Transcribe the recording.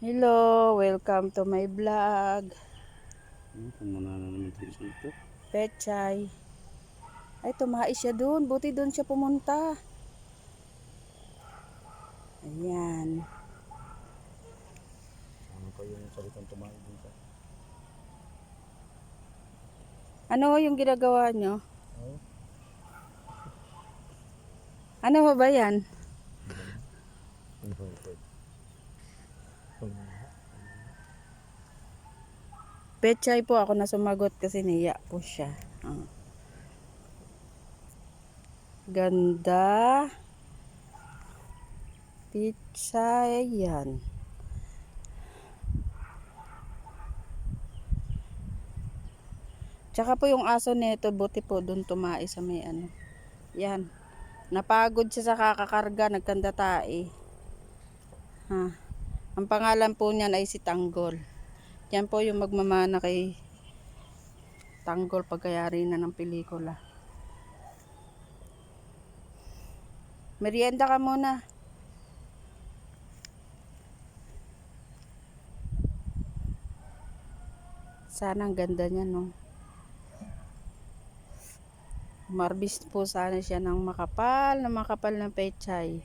Hello, welcome to my vlog. Hmm. Pechay. Ay, tumais siya doon. Buti doon siya pumunta. Ayan. Ano pa yung salitang tumayo dun sa... Ano yung ginagawa nyo? Ano ba yan? Pechay po ako na sumagot kasi niya po siya. Ah. Ganda. Pechay. Yan. Tsaka po yung aso nito, buti po doon tumai sa may ano. Yan. Napagod siya sa kakakarga, nagkanda tae. Ha. Ang pangalan po niyan ay si Tanggol. Yan po yung magmamana kay Tanggol pagkayari na ng pelikula. Merienda ka muna. Sana ang ganda niya, no? Marbis po sana siya ng makapal na makapal na pechay.